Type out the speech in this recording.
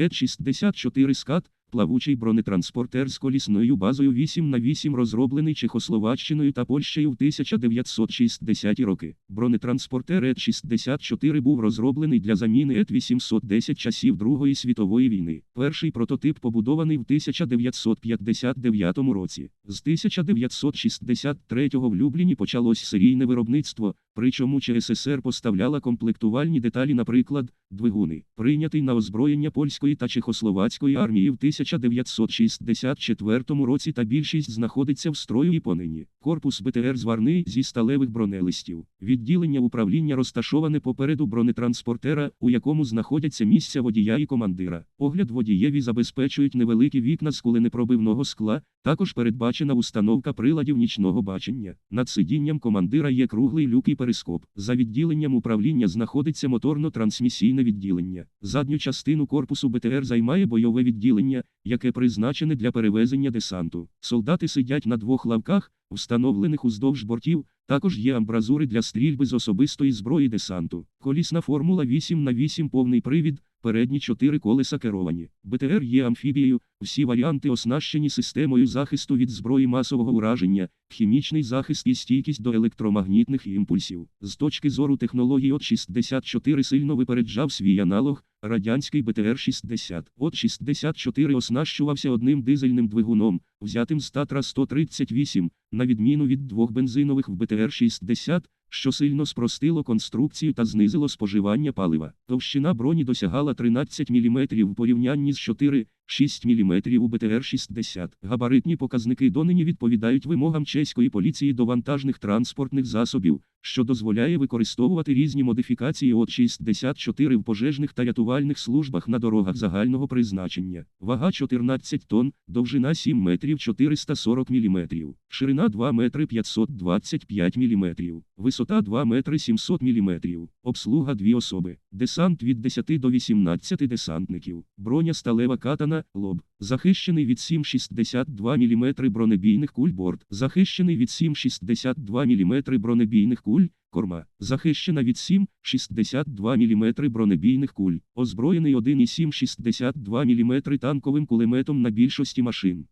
Е-64 скат, плавучий бронетранспортер з колісною базою 8 на 8 розроблений Чехословаччиною та Польщею в 1960-ті роки. Бронетранспортер Е-64 був розроблений для заміни Е-810 часів Другої світової війни. Перший прототип побудований в 1959 році. З 1963 в Любліні почалось серійне виробництво, причому ЧССР поставляла комплектувальні деталі, наприклад, двигуни, прийнятий на озброєння польської та чехословацької армії в 1964 році та більшість знаходиться в строю і понині. Корпус БТР зварний зі сталевих бронелистів. Відділення управління розташоване попереду бронетранспортера, у якому знаходяться місця водія і командира. Огляд водієві забезпечують невеликі вікна з куленепробивного скла, також передбачена установка приладів нічного бачення. Над сидінням командира є круглий люк і перископ. За відділенням управління знаходиться моторно-трансмісійне відділення. Задню частину корпусу БТР займає бойове відділення, яке призначене для перевезення десанту. Солдати сидять на двох лавках, встановлених уздовж бортів, також є амбразури для стрільби з особистої зброї десанту. Колісна формула 8 на 8 повний привід, передні 4 колеса керовані. БТР є амфібією, всі варіанти оснащені системою захисту від зброї масового ураження, хімічний захист і стійкість до електромагнітних імпульсів. З точки зору технологій от 64 сильно випереджав свій аналог, радянський БТР-60. От 64 оснащувався одним дизельним двигуном, взятим з Татра 138, на відміну від двох бензинових в БТР-60, що сильно спростило конструкцію та знизило споживання палива. Товщина броні досягала 13 мм в порівнянні з 4 6 мм у БТР-60. Габаритні показники донині відповідають вимогам чеської поліції до вантажних транспортних засобів, що дозволяє використовувати різні модифікації от 64 в пожежних та рятувальних службах на дорогах загального призначення. Вага 14 тонн, довжина 7 метрів 440 мм, ширина 2 метри 525 мм, висота 2 метри 700 мм, обслуга 2 особи, десант від 10 до 18 десантників, броня сталева катана, лоб, захищений від 7,62 мм бронебійних куль борт, захищений від 7,62 мм бронебійних куль, корма, захищена від 7,62 мм бронебійних куль, озброєний 1,762 мм танковим кулеметом на більшості машин.